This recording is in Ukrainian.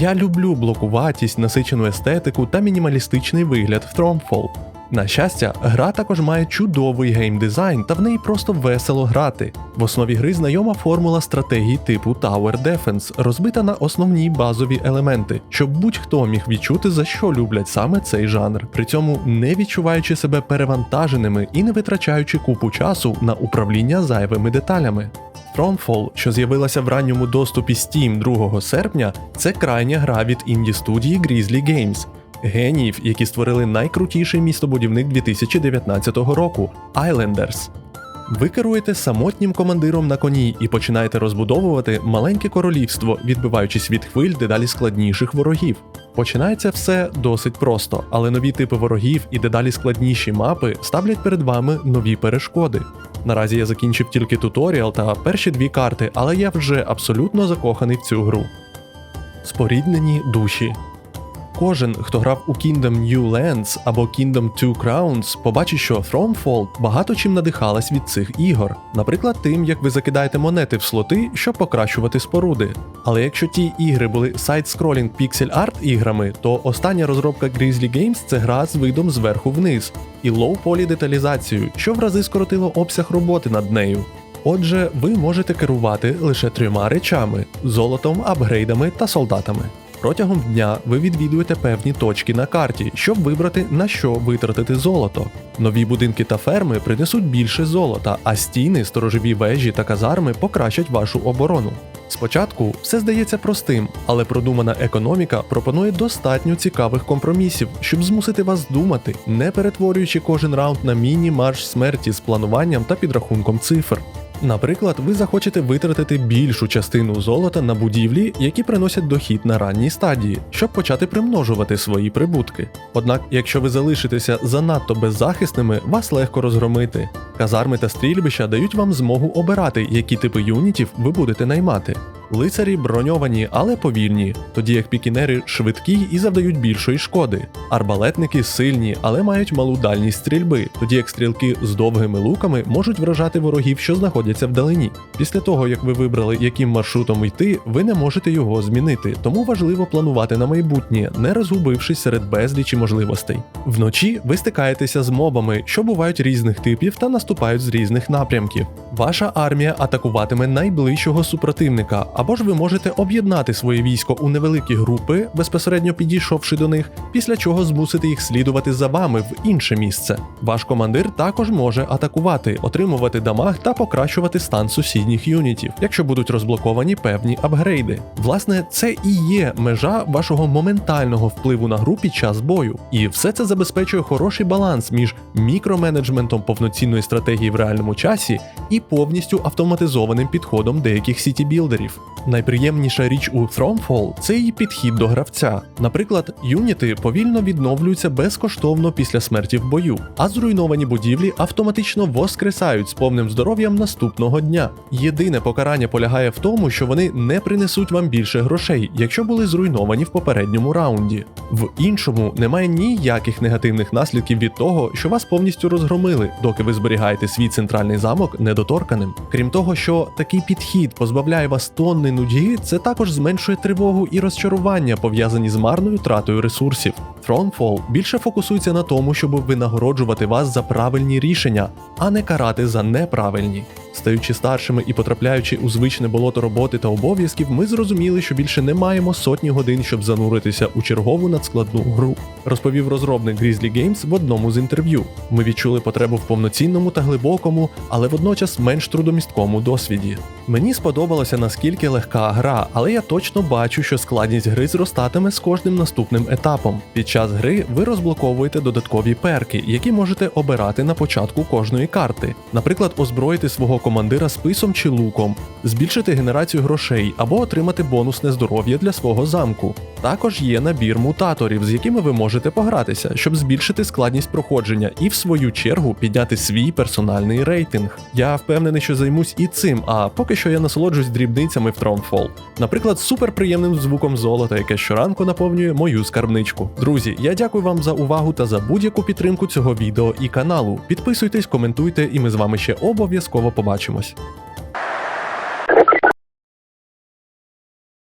Я люблю блокуватість, насичену естетику та мінімалістичний вигляд в Thronefall. На щастя, гра також має чудовий геймдизайн та в неї просто весело грати. В основі гри знайома формула стратегій типу Tower Defense, розбита на основні базові елементи, щоб будь-хто міг відчути, за що люблять саме цей жанр, при цьому не відчуваючи себе перевантаженими і не витрачаючи купу часу на управління зайвими деталями. Thronefall, що з'явилася в ранньому доступі Steam 2 серпня, це крайня гра від інді студії Grizzly Games, геніїв, які створили найкрутіший містобудівник 2019 року Islanders. Ви керуєте самотнім командиром на коні і починаєте розбудовувати маленьке королівство, відбиваючись від хвиль дедалі складніших ворогів. Починається все досить просто, але нові типи ворогів і дедалі складніші мапи ставлять перед вами нові перешкоди. Наразі я закінчив тільки туторіал та перші дві карти, але я вже абсолютно закоханий в цю гру. Споріднені душі. Кожен, хто грав у Kingdom New Lands або Kingdom Two Crowns, побачить, що Thronefall багато чим надихалась від цих ігор, наприклад, тим, як ви закидаєте монети в слоти, щоб покращувати споруди. Але якщо ті ігри були сайт-скролінг піксель арт іграми, то остання розробка Grizzly Games це гра з видом зверху вниз і лоу-полі деталізацією, що в рази скоротило обсяг роботи над нею. Отже, ви можете керувати лише трьома речами: золотом, апгрейдами та солдатами. Протягом дня ви відвідуєте певні точки на карті, щоб вибрати на що витратити золото. Нові будинки та ферми принесуть більше золота, а стіни, сторожові вежі та казарми покращать вашу оборону. Спочатку все здається простим, але продумана економіка пропонує достатньо цікавих компромісів, щоб змусити вас думати, не перетворюючи кожен раунд на міні-марш смерті з плануванням та підрахунком цифр. Наприклад, ви захочете витратити більшу частину золота на будівлі, які приносять дохід на ранній стадії, щоб почати примножувати свої прибутки. Однак, якщо ви залишитеся занадто беззахисними, вас легко розгромити. Казарми та стрільбища дають вам змогу обирати, які типи юнітів ви будете наймати. Лицарі броньовані, але повільні, тоді як пікінери швидкі і завдають більшої шкоди. Арбалетники сильні, але мають малу дальність стрільби, тоді як стрілки з довгими луками можуть вражати ворогів, що знаходяться вдалині. Після того, як ви вибрали, яким маршрутом йти, ви не можете його змінити, тому важливо планувати на майбутнє, не розгубившись серед безлічі можливостей. Вночі ви стикаєтеся з мобами, що бувають різних типів та наступають з різних напрямків. Ваша армія атакуватиме найближчого супротивника, або ж ви можете об'єднати своє військо у невеликі групи, безпосередньо підійшовши до них, після чого змусити їх слідувати за вами в інше місце. Ваш командир також може атакувати, отримувати дамаг та покращувати стан сусідніх юнітів, якщо будуть розблоковані певні апгрейди. Власне, це і є межа вашого моментального впливу на гру під час бою. І все це забезпечує хороший баланс між мікроменеджментом повноцінної стратегії в реальному часі і повністю автоматизованим підходом деяких сіті-білдерів. Найприємніша річ у Thronefall – це її підхід до гравця. Наприклад, юніти повільно відновлюються безкоштовно після смерті в бою, а зруйновані будівлі автоматично воскресають з повним здоров'ям наступного дня. Єдине покарання полягає в тому, що вони не принесуть вам більше грошей, якщо були зруйновані в попередньому раунді. В іншому немає ніяких негативних наслідків від того, що вас повністю розгромили, доки ви зберігаєте свій центральний замок недоторканим. Крім того, що такий підхід позбавляє вас тонни нудьги, це також зменшує тривогу і розчарування, пов'язані з марною тратою ресурсів. Thronefall більше фокусується на тому, щоб винагороджувати вас за правильні рішення, а не карати за неправильні. Стаючи старшими і потрапляючи у звичне болото роботи та обов'язків, ми зрозуміли, що більше не маємо сотні годин, щоб зануритися у чергову надскладну гру. Розповів розробник Grizzly Games в одному з інтерв'ю. Ми відчули потребу в повноцінному та глибокому, але водночас менш трудомісткому досвіді. Мені сподобалося наскільки легка гра, але я точно бачу, що складність гри зростатиме з кожним наступним етапом. Під час гри ви розблоковуєте додаткові перки, які можете обирати на початку кожної карти. Наприклад, озброїти свого командира списом чи луком, збільшити генерацію грошей або отримати бонусне здоров'я для свого замку. Також є набір мутаторів, з якими ви можете погратися, щоб збільшити складність проходження і в свою чергу підняти свій персональний рейтинг. Я впевнений, що займусь і цим, а поки що я насолоджуюсь дрібницями в Thronefall. Наприклад, суперприємним звуком золота, яке щоранку наповнює мою скарбничку. Друзі, я дякую вам за увагу та за будь-яку підтримку цього відео і каналу. Підписуйтесь, коментуйте, і ми з вами ще обов'язково побачимось.